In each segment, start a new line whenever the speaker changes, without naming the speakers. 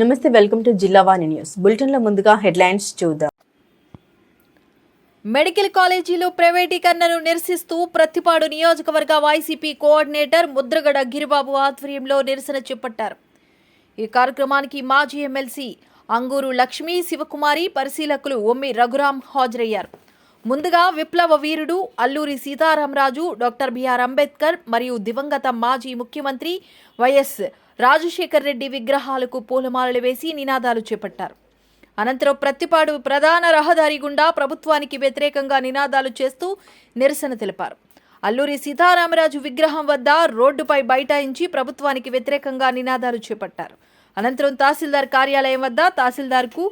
నమస్తే welcome to జిల్లా వాణి news. బులెటిన్లో ముందుగా హెడ్లైన్స్ చూద్దాం.
మెడికల్ కాలేజీలో ప్రైవేటీకరణను నిరసిస్తూ ప్రతిపాడు నియోజకవర్గ వైసీపీ కోఆర్డినేటర్ ముద్రగడ గిరిబాబు ఆధ్వర్యంలో నిరసన చేపట్టారు. ఈ కార్యక్రమానికి మాజీ ఎమ్మెల్సీ అంగూరు లక్ష్మీ శివకుమారి పరిశీలకులు ఒమ్మి రఘురాం హాజరయ్యారు. ముందుగా విప్లవ వీరుడు Alluri Sitaramaraju doctor B R Ambedkar మరియు దివంగత మాజీ ముఖ్యమంత్రి వైఎస్ రాజశేఖర్ రెడ్డి విగ్రహాలకు పూలమాలలు వేసి నినాదాలు చేపట్టారు. అనంతరం ప్రత్తిపాడు ప్రధాన రహదారి గుండా ప్రభుత్వానికి వ్యతిరేకంగా నినాదాలు చేస్తూ నిరసన తెలిపారు. అల్లూరి సీతారామరాజు విగ్రహం వద్ద రోడ్డుపై బైఠాయించి ప్రభుత్వానికి వ్యతిరేకంగా నినాదాలు చేపట్టారు. అనంతరం తహసీల్దార్ కార్యాలయం వద్ద తహసీల్దార్కు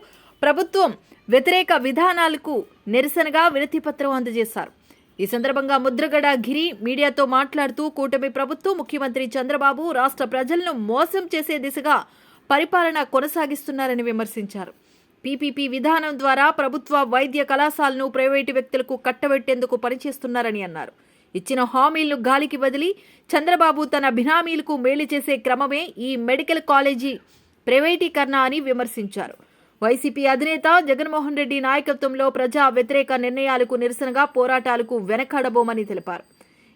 ప్రభుత్వం వ్యతిరేక విధానాలకు నిరసనగా వినతిపత్రం అందజేశారు. ఈ సందర్భంగా ముద్రగడ గిరి మీడియాతో మాట్లాడుతూ కూటమి ప్రభుత్వం ముఖ్యమంత్రి చంద్రబాబు రాష్ట్ర ప్రజలను మోసం చేసే దిశగా పరిపాలన కొనసాగిస్తున్నారని విమర్శించారు. పీపీపీ విధానం ద్వారా ప్రభుత్వ వైద్య కళాశాలను ప్రైవేటు వ్యక్తులకు కట్టబెట్టేందుకు పనిచేస్తున్నారని అన్నారు. ఇచ్చిన హామీలను గాలికి వదిలి చంద్రబాబు తన బినామీలకు మేలు చేసే క్రమమే ఈ మెడికల్ కాలేజీ ప్రైవేటీకరణ అని విమర్శించారు. వైసీపీ అధినేత జగన్మోహన్ రెడ్డి నాయకత్వంలో ప్రజా వ్యతిరేక నిర్ణయాలకు నిరసనగా పోరాటాలకు వెనకాడబోమని తెలిపారు.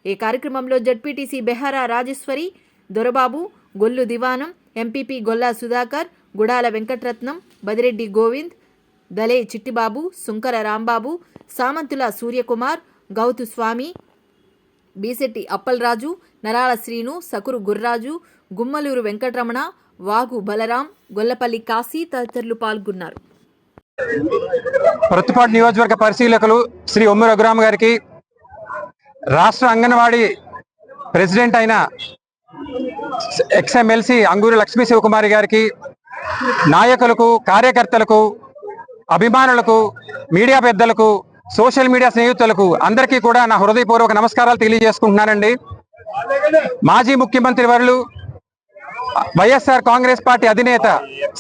ఈ కార్యక్రమంలో జడ్పీటీసీ బెహారా రాజేశ్వరి దొరబాబు గొల్లు దివానం ఎంపీపీ గొల్లా సుధాకర్ గుడాల వెంకటరత్నం బదిరెడ్డి గోవింద్ దలే చిట్టిబాబు సుంకర రాంబాబు సామంతుల సూర్యకుమార్ గౌతు స్వామి బీసెట్టి అప్పలరాజు నరాల శ్రీను సకురు గుర్రాజు గుమ్మలూరు వెంకటరమణ వాగు బలరాం గొల్లపల్లి కాశీ తదితరులు పాల్గొన్నారు.
ప్రతిపాటు నియోజకవర్గ పరిశీలకులు శ్రీ ఒమ్మి రఘురామ్ గారికి రాష్ట్ర అంగన్వాడీ ప్రెసిడెంట్ అయిన ఎక్స్ఎమ్మెల్సీ అంగూరి లక్ష్మీ శివకుమారి గారికి నాయకులకు కార్యకర్తలకు అభిమానులకు మీడియా పెద్దలకు సోషల్ మీడియా స్నేహితులకు అందరికీ కూడా నా హృదయపూర్వక నమస్కారాలు తెలియజేసుకుంటున్నానండి. మాజీ ముఖ్యమంత్రి వర్లు వైఎస్ఆర్ కాంగ్రెస్ పార్టీ అధినేత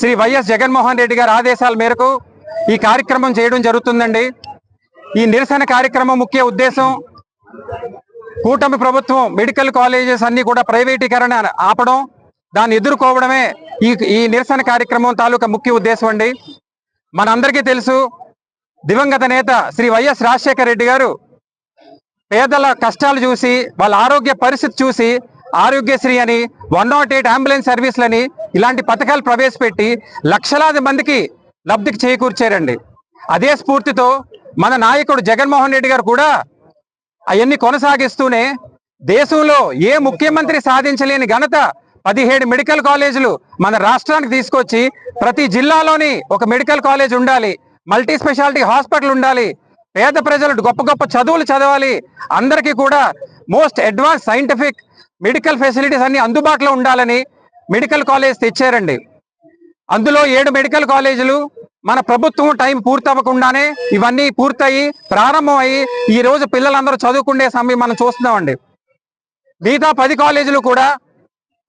శ్రీ వైఎస్ జగన్మోహన్ రెడ్డి గారి ఆదేశాల మేరకు ఈ కార్యక్రమం చేయడం జరుగుతుందండి. ఈ నిరసన కార్యక్రమం ముఖ్య ఉద్దేశం కూటమి ప్రభుత్వం మెడికల్ కాలేజెస్ అన్ని కూడా ప్రైవేటీకరణ ఆపడం దాన్ని ఎదుర్కోవడమే ఈ ఈ నిరసన కార్యక్రమం తాలూకా ముఖ్య ఉద్దేశం అండి. మనందరికీ తెలుసు దివంగత నేత శ్రీ వైఎస్ రాజశేఖర రెడ్డి గారు పేదల కష్టాలు చూసి వాళ్ళ ఆరోగ్య పరిస్థితి చూసి ఆరోగ్యశ్రీ అని వన్ నాట్ ఎయిట్ అంబులెన్స్ సర్వీసులని ఇలాంటి పథకాలు ప్రవేశపెట్టి లక్షలాది మందికి లబ్ధికి చేకూర్చారండి. అదే స్ఫూర్తితో మన నాయకుడు జగన్మోహన్ రెడ్డి గారు కూడా అవన్నీ కొనసాగిస్తూనే దేశంలో ఏ ముఖ్యమంత్రి సాధించలేని ఘనత పదిహేడు మెడికల్ కాలేజీలు మన రాష్ట్రానికి తీసుకొచ్చి ప్రతి జిల్లాలోని ఒక మెడికల్ కాలేజ్ ఉండాలి మల్టీ స్పెషాలిటీ హాస్పిటల్ ఉండాలి పేద ప్రజలు గొప్ప గొప్ప చదువులు చదవాలి అందరికీ కూడా most advance scientific medical facilities అన్ని అందుబాటులో ఉండాలని మెడికల్ కాలేజ్ తెచ్చారండి. అందులో ఏడు మెడికల్ కాలేజీలు మన ప్రభుత్వం టైం పూర్తవ్వకుండానే ఇవన్నీ పూర్తయి ప్రారంభం అయ్యి ఈ రోజు పిల్లలందరూ చదువుకునే సమయం మనం చూస్తున్నామండి. మిగతా పది కాలేజీలు కూడా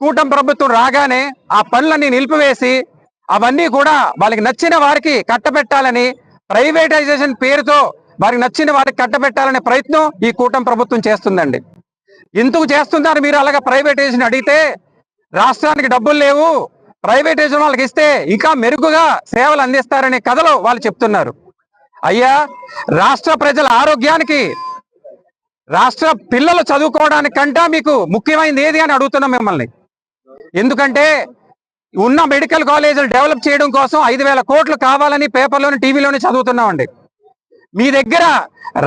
కూటమి ప్రభుత్వం రాగానే ఆ పనులన్నీ నిలిపివేసి అవన్నీ కూడా వాళ్ళకి నచ్చిన వారికి కట్టబెట్టాలని ప్రైవేటైజేషన్ పేరుతో వారికి నచ్చిన వారికి కట్టబెట్టాలనే ప్రయత్నం ఈ కూటమి ప్రభుత్వం చేస్తుందండి. ఎందుకు చేస్తున్నారు మీరు అలాగా ప్రైవేటైజేషన్ అడిగితే? రాష్ట్రానికి డబ్బులు లేవు. ప్రైవేటైజేషన్ వాళ్ళకి ఇస్తే ఇంకా మెరుగుగా సేవలు అందిస్తారనే కథలో వాళ్ళు చెప్తున్నారు. అయ్యా రాష్ట్ర ప్రజల ఆరోగ్యానికి రాష్ట్ర పిల్లలు చదువుకోవడానికంటా మీకు ముఖ్యమైనది ఏది అని అడుగుతున్నాం మిమ్మల్ని. ఎందుకంటే ఉన్న మెడికల్ కాలేజీలు డెవలప్ చేయడం కోసం ఐదు వేల కోట్లు కావాలని పేపర్లోని టీవీలోని చదువుతున్నామండి. మీ దగ్గర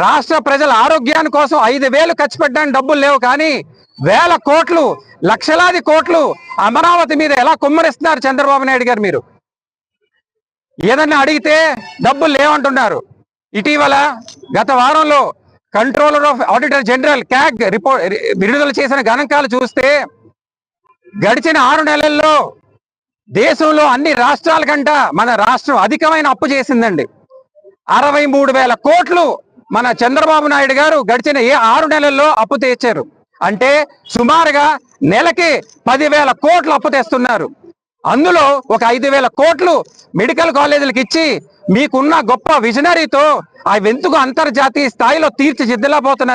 రాష్ట్ర ప్రజల ఆరోగ్యాన్ని కోసం ఐదు వేలు ఖర్చు పెట్టడానికి డబ్బులు లేవు కానీ వేల కోట్లు లక్షలాది కోట్లు అమరావతి మీద ఎలా కుమ్మరిస్తున్నారు చంద్రబాబు నాయుడు గారు మీరు? ఏదన్నా అడిగితే డబ్బులు లేవంటున్నారు. ఇటీవల గత వారంలో controller of auditor general CAG report విడుదల చేసిన గణాంకాలు చూస్తే గడిచిన ఆరు నెలల్లో దేశంలో అన్ని రాష్ట్రాల కంట మన రాష్ట్రం అధికమైన అప్పు చేసిందండి. అరవై మూడు వేల కోట్లు మన చంద్రబాబు నాయుడు గారు గడిచిన ఏ ఆరు నెలల్లో అప్పు తెచ్చారు అంటే సుమారుగా నెలకి పదివేల కోట్లు అప్పు తెస్తున్నారు. అందులో ఒక ఐదు వేల కోట్లు మెడికల్ కాలేజీలకు ఇచ్చి మీకున్న గొప్ప విజనరీతో ఆ వెంతుకు అంతర్జాతీయ స్థాయిలో తీర్చిదిద్దలేకపోతున్నారు?